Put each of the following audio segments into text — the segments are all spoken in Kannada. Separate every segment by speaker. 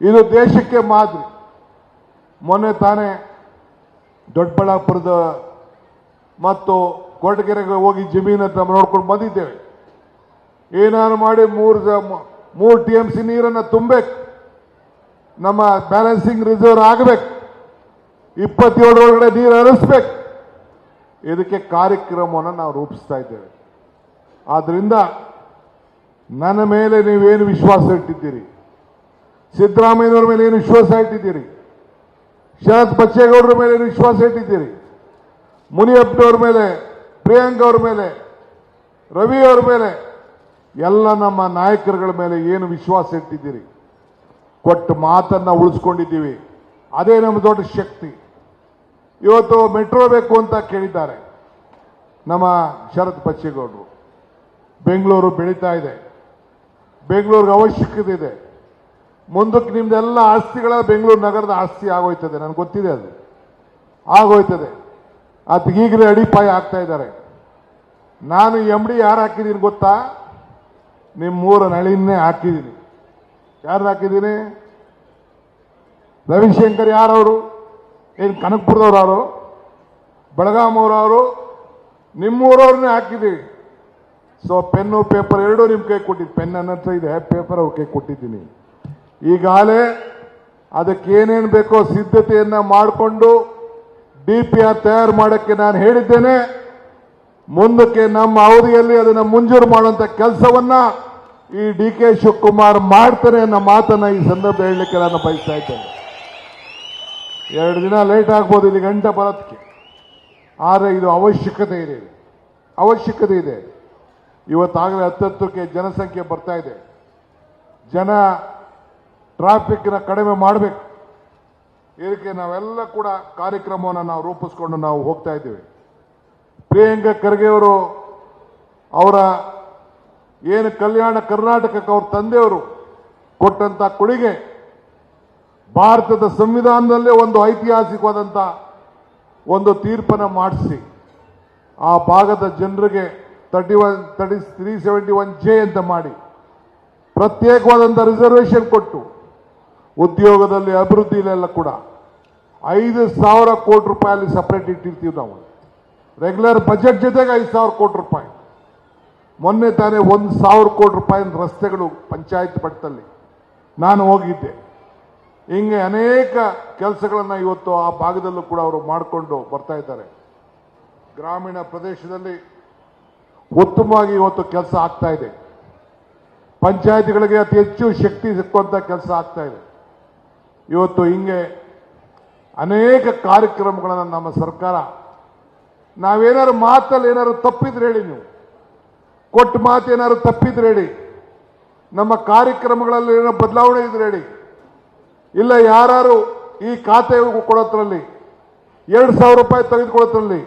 Speaker 1: ಇದು ದೇಶಕ್ಕೆ ಮಾದರಿ. ಮೊನ್ನೆ ತಾನೇ ದೊಡ್ಡಬಳ್ಳಾಪುರದ ಮತ್ತು ಕೊರಟಗೆರೆಗೆ ಹೋಗಿ ಜಮೀನು ಹತ್ರ ನೋಡ್ಕೊಂಡು ಬಂದಿದ್ದೇವೆ. ಏನಾರು ಮಾಡಿ ಮೂರು ಮೂರು ಟಿ ಎಂ ಸಿ ನೀರನ್ನು ತುಂಬಬೇಕು. ನಮ್ಮ ಬ್ಯಾಲೆನ್ಸಿಂಗ್ ರಿಸರ್ವ್ ಆಗಬೇಕು. ಇಪ್ಪತ್ತೇಳರೊಳಗಡೆ ನೀರು ಹರಿಸ್ಬೇಕು. ಇದಕ್ಕೆ ಕಾರ್ಯಕ್ರಮವನ್ನು ನಾವು ರೂಪಿಸ್ತಾ ಇದ್ದೇವೆ. ಆದ್ದರಿಂದ ನನ್ನ ಮೇಲೆ ನೀವೇನು ವಿಶ್ವಾಸ ಇಟ್ಟಿದ್ದೀರಿ? ಸಿದ್ದರಾಮಯ್ಯನವ್ರ ಮೇಲೆ ಏನು ವಿಶ್ವಾಸ ಇಟ್ಟಿದ್ದೀರಿ? ಶರತ್ ಬಚ್ಚೇಗೌಡರ ಮೇಲೆ ಏನು ವಿಶ್ವಾಸ ಇಟ್ಟಿದ್ದೀರಿ? ಮುನಿಯಪ್ಪನವ್ರ ಮೇಲೆ ಪ್ರಿಯಾಂಕ್ ಅವ್ರ ಮೇಲೆ, ರವಿ ಅವ್ರ ಮೇಲೆ, ಎಲ್ಲ ನಮ್ಮ ನಾಯಕರುಗಳ ಮೇಲೆ ಏನು ವಿಶ್ವಾಸ ಇಟ್ಟಿದ್ದೀರಿ? ಕೊಟ್ಟು ಮಾತನ್ನ ಉಳಿಸ್ಕೊಂಡಿದ್ದೀವಿ. ಅದೇ ನಮ್ಮ ದೊಡ್ಡ ಶಕ್ತಿ. ಇವತ್ತು ಮೆಟ್ರೋ ಬೇಕು ಅಂತ ಕೇಳಿದ್ದಾರೆ ನಮ್ಮ ಶರತ್ ಬಚ್ಚೇಗೌಡರು. ಬೆಂಗಳೂರು ಬೆಳೀತಾ ಇದೆ. ಬೆಂಗಳೂರಿಗೆ ಅವಶ್ಯಕತೆ ಇದೆ. ಮುಂದಕ್ಕೆ ನಿಮ್ದೆಲ್ಲ ಆಸ್ತಿಗಳ ಬೆಂಗಳೂರು ನಗರದ ಆಸ್ತಿ ಆಗೋಯ್ತದೆ. ನನಗೆ ಗೊತ್ತಿದೆ ಅದು. ಆಗೋಯ್ತದೆ. ಅದು ಈಗಲೇ ಅಡಿಪಾಯ ಆಗ್ತಾ ಇದ್ದಾರೆ. ನಾನು ಎಂ ಡಿ ಯಾರು ಹಾಕಿದ್ದೀನಿ ಗೊತ್ತಾ? ನಿಮ್ಮ ಮೂರ ನಳಿನೇ ಹಾಕಿದ್ದೀನಿ. ಯಾರು ಹಾಕಿದ್ದೀನಿ? ರವಿಶಂಕರ್ ಯಾರವರು ಏನು ಕನಕಪುರದವ್ರು ಅವರು ಬೆಳಗಾಮವ್ರವರು ನಿಮ್ಮೂರವ್ರನ್ನೇ ಹಾಕಿದ್ದೀವಿ. ಸೊ ಪೆನ್ನು ಪೇಪರ್ ಎರಡೂ ನಿಮ್ಮ ಕೈ ಕೊಟ್ಟಿದ್ದು ಪೆನ್ ನನ್ನ ಇದೆ. ಪೇಪರ್ ಅವ್ರ ಕೈ ಕೊಟ್ಟಿದ್ದೀನಿ. ಈಗಾಗಲೇ ಅದಕ್ಕೆ ಏನೇನು ಬೇಕೋ ಸಿದ್ಧತೆಯನ್ನು ಮಾಡಿಕೊಂಡು ಡಿ ಪಿ ಆರ್ ತಯಾರು ಮಾಡೋಕ್ಕೆ ನಾನು ಹೇಳಿದ್ದೇನೆ. ಮುಂದಕ್ಕೆ ನಮ್ಮ ಅವಧಿಯಲ್ಲಿ ಅದನ್ನು ಮುಂಜೂರು ಮಾಡುವಂತ ಕೆಲಸವನ್ನ ಈ ಡಿ ಕೆ ಶಿವಕುಮಾರ್ ಮಾಡ್ತಾರೆ ಅನ್ನೋ ಮಾತನ್ನ ಈ ಸಂದರ್ಭ ಹೇಳಲಿಕ್ಕೆ ನಾನು ಬಯಸ್ತಾ ಇದ್ದೇನೆ. ಎರಡು ದಿನ ಲೇಟ್ ಆಗ್ಬೋದು, ಇಲ್ಲಿ ಗಂಟೆ ಬರೋದಕ್ಕೆ. ಆದರೆ ಇದು ಅವಶ್ಯಕತೆ ಇದೆ. ಅವಶ್ಯಕತೆ ಇದೆ. ಇವತ್ತಾಗಲೇ ಹತ್ತತ್ತಕ್ಕೆ ಜನಸಂಖ್ಯೆ ಬರ್ತಾ ಇದೆ. ಜನ ಟ್ರಾಫಿಕ್ನ ಕಡಿಮೆ ಮಾಡಬೇಕು. ಇದಕ್ಕೆ ನಾವೆಲ್ಲ ಕೂಡ ಕಾರ್ಯಕ್ರಮವನ್ನು ನಾವು ರೂಪಿಸ್ಕೊಂಡು ನಾವು ಹೋಗ್ತಾ ಇದ್ದೇವೆ. ಪ್ರಿಯಾಂಕ ಖರ್ಗೆ ಅವರು, ಅವರ ಏನು ಕಲ್ಯಾಣ ಕರ್ನಾಟಕಕ್ಕೆ ಅವ್ರ ತಂದೆಯವರು ಕೊಟ್ಟಂತ ಕೊಡುಗೆ ಭಾರತದ ಸಂವಿಧಾನದಲ್ಲೇ ಒಂದು ಐತಿಹಾಸಿಕವಾದಂಥ ಒಂದು ತೀರ್ಪನ್ನು ಮಾಡಿಸಿ. ಆ ಭಾಗದ ಜನರಿಗೆ thirty one, thirty three seventy one J ಅಂತ ಮಾಡಿ ಪ್ರತ್ಯೇಕವಾದಂಥ ರಿಸರ್ವೇಷನ್ ಕೊಟ್ಟು ಉದ್ಯೋಗದಲ್ಲಿ ಅಭಿವೃದ್ಧಿಲೆಲ್ಲ ಕೂಡ. ಐದು ಸಾವಿರ ಕೋಟಿ ರೂಪಾಯಲ್ಲಿ ಸಪ್ರೇಟ್ ಇಟ್ಟಿರ್ತೀವಿ ನಾವು. ರೆಗ್ಯುಲರ್ ಬಜೆಟ್ ಜೊತೆಗೆ ಐದು ಸಾವಿರ ಕೋಟಿ ರೂಪಾಯಿ. ಮೊನ್ನೆ ತಾನೇ ಒಂದು ಸಾವಿರ ಕೋಟಿ ರೂಪಾಯಿ ರಸ್ತೆಗಳು ಪಂಚಾಯತ್ ಮಟ್ಟದಲ್ಲಿ ನಾನು ಹೋಗಿದ್ದೆ. ಹಿಂಗೆ ಅನೇಕ ಕೆಲಸಗಳನ್ನು ಇವತ್ತು ಆ ಭಾಗದಲ್ಲೂ ಕೂಡ ಅವರು ಮಾಡಿಕೊಂಡು ಬರ್ತಾ ಇದ್ದಾರೆ. ಗ್ರಾಮೀಣ ಪ್ರದೇಶದಲ್ಲಿ ಉತ್ತಮವಾಗಿ ಇವತ್ತು ಕೆಲಸ ಆಗ್ತಾ ಇದೆ. ಪಂಚಾಯತಿಗಳಿಗೆ ಅತಿ ಹೆಚ್ಚು ಶಕ್ತಿ ಸಿಕ್ಕುವಂಥ ಕೆಲಸ ಆಗ್ತಾ ಇದೆ. ಇವತ್ತು ಹಿಂಗೆ ಅನೇಕ ಕಾರ್ಯಕ್ರಮಗಳನ್ನು ನಮ್ಮ ಸರ್ಕಾರ, ನಾವೇನಾದ್ರು ಮಾತಲ್ಲಿ ಏನಾದ್ರು ತಪ್ಪಿದ್ರೆ ಹೇಳಿ ನೀವು. ಕೊಟ್ಟ ಮಾತು ಏನಾದ್ರು ತಪ್ಪಿದ್ರೆ ಹೇಳಿ. ನಮ್ಮ ಕಾರ್ಯಕ್ರಮಗಳಲ್ಲಿ ಏನೋ ಬದಲಾವಣೆ ಇದ್ರೆ ಹೇಳಿ. ಇಲ್ಲ ಯಾರು ಈ ಖಾತೆ ಕೊಡೋದ್ರಲ್ಲಿ, ಎರಡು ಸಾವಿರ ರೂಪಾಯಿ ತೆಗೆದುಕೊಳ್ಳೋದ್ರಲ್ಲಿ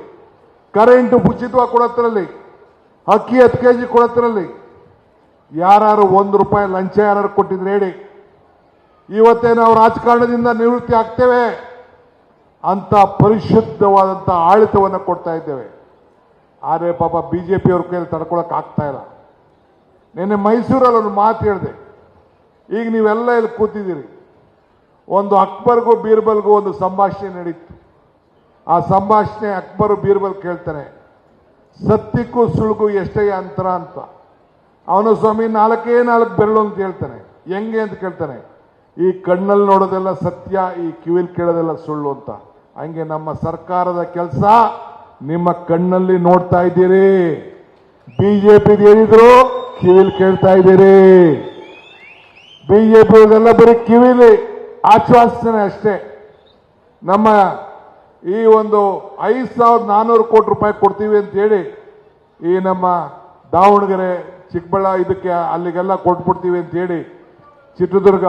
Speaker 1: ಕರೆಂಟ್ ಉಚಿತವಾಗಿ ಕೊಡೋದ್ರಲ್ಲಿ, ಅಕ್ಕಿ ಹತ್ತು ಕೆ ಜಿ ಕೊಡೋದ್ರಲ್ಲಿ ಯಾರು ಒಂದು ರೂಪಾಯಿ ಲಂಚ ಯಾರು ಕೊಟ್ಟಿದ್ರೆ ಹೇಳಿ. ಇವತ್ತೇ ನಾವು ರಾಜಕಾರಣದಿಂದ ನಿವೃತ್ತಿ ಆಗ್ತೇವೆ ಅಂತ ಪರಿಶುದ್ಧವಾದಂಥ ಆಡಳಿತವನ್ನು ಕೊಡ್ತಾ ಇದ್ದೇವೆ. ಆದರೆ ಪಾಪ ಬಿ ಜೆ ಪಿಯವ್ರ ಕೈಯಲ್ಲಿ ತಡ್ಕೊಳಕ್ಕೆ ಆಗ್ತಾ ಇಲ್ಲ. ನಿನ್ನೆ ಮೈಸೂರಲ್ಲಿ ಒಂದು ಮಾತು ಹೇಳಿದೆ. ಈಗ ನೀವೆಲ್ಲ ಇಲ್ಲಿ ಕೂತಿದ್ದೀರಿ. ಒಂದು ಅಕ್ಬರ್ಗೂ ಬೀರ್ಬಲ್ಗೂ ಒಂದು ಸಂಭಾಷಣೆ ನಡೀತು. ಆ ಸಂಭಾಷಣೆ ಅಕ್ಬರ್ ಬೀರ್ಬಲ್ ಕೇಳ್ತಾನೆ ಸತ್ಯಕ್ಕೂ ಸುಳ್ಗೂ ಎಷ್ಟೇ ಅಂತರ ಅಂತ. ಅವನು ಸ್ವಾಮಿ ನಾಲ್ಕೇ ನಾಲ್ಕು ಬೆರಳು ಅಂತ ಹೇಳ್ತಾನೆ. ಹೆಂಗೆ ಅಂತ ಕೇಳ್ತಾನೆ ಈ ಕಣ್ಣಲ್ಲಿ ನೋಡೋದೆಲ್ಲ ಸತ್ಯ, ಈ ಕಿವಿಲ್ ಕೇಳೋದೆಲ್ಲ ಸುಳ್ಳು ಅಂತ. ಹಂಗೆ ನಮ್ಮ ಸರ್ಕಾರದ ಕೆಲಸ, ನಿಮ್ಮ ಕಣ್ಣಲ್ಲಿ ನೋಡ್ತಾ ಇದ್ದೀರಿ. ಬಿಜೆಪಿ ಹೇಳಿದ್ರು ಕಿವಿಲ್ ಕೇಳ್ತಾ ಇದ್ದೀರಿ. ಬಿಜೆಪಿ ಬರೀ ಕಿವಿಲಿ ಆಶ್ವಾಸನೆ ಅಷ್ಟೇ. ನಮ್ಮ ಈ ಒಂದು ಐದು ಸಾವಿರದ ನಾನ್ನೂರು ಕೋಟಿ ರೂಪಾಯಿ ಕೊಡ್ತೀವಿ ಅಂತ ಹೇಳಿ ಈ ನಮ್ಮ ದಾವಣಗೆರೆ ಚಿಕ್ಕಬಳ್ಳಾ ಇದಕ್ಕೆ ಅಲ್ಲಿಗೆಲ್ಲ ಕೊಟ್ಬಿಡ್ತೀವಿ ಅಂತ ಹೇಳಿ ಚಿತ್ರದುರ್ಗ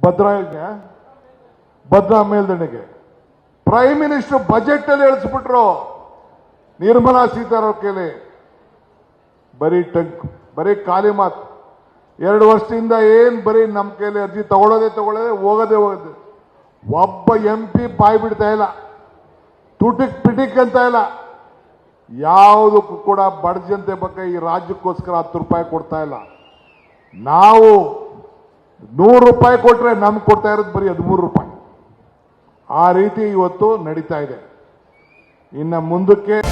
Speaker 1: ಆ? ಭದ್ರಾ ಮೇಲ್ದಂಡೆಗೆ. ಪ್ರೈಮ್ ಮಿನಿಸ್ಟರ್ ಬಜೆಟ್ ಅಲ್ಲಿ ಎಳಿಸ್ಬಿಟ್ರು. ನಿರ್ಮಲಾ ಸೀತಾರಾಮ್ ಕೇಳಿ. ಬರೀ ಟಂಕ್, ಬರೀ ಖಾಲಿ ಮಾತು. ಎರಡು ವರ್ಷದಿಂದ ಏನ್ ಬರೀ ನಮ್ಮ ಕೇಳಿ ಅರ್ಜಿ ತಗೊಳ್ಳೋದೆ ತಗೊಳ್ಳೋದೆ ಹೋಗೋದೇ ಹೋಗೋದೇ. ಒಬ್ಬ ಎಂ ಪಿ ಬಾಯಿ ಬಿಡ್ತಾ ಇಲ್ಲ. ತುಟಿಕ್ ಪಿಟಿಕ್ ಅಂತ ಇಲ್ಲ. ಯಾವುದಕ್ಕೂ ಕೂಡ ಬಡ ಜನತೆ ಬಗ್ಗೆ ಈ ರಾಜ್ಯಕ್ಕೋಸ್ಕರ ಹತ್ತು ರೂಪಾಯಿ ಕೊಡ್ತಾ ಇಲ್ಲ. ನಾವು ನೂರು ರೂಪಾಯಿ ಕೊಟ್ರೆ ನಮ್ಗೆ ಕೊಡ್ತಾ ಇರೋದು ಬರೀ ಹದಿಮೂರು ರೂಪಾಯಿ. ಆ ರೀತಿ ಇವತ್ತು ನಡೀತಾ ಇದೆ. ಇನ್ನು ಮುಂದಕ್ಕೆ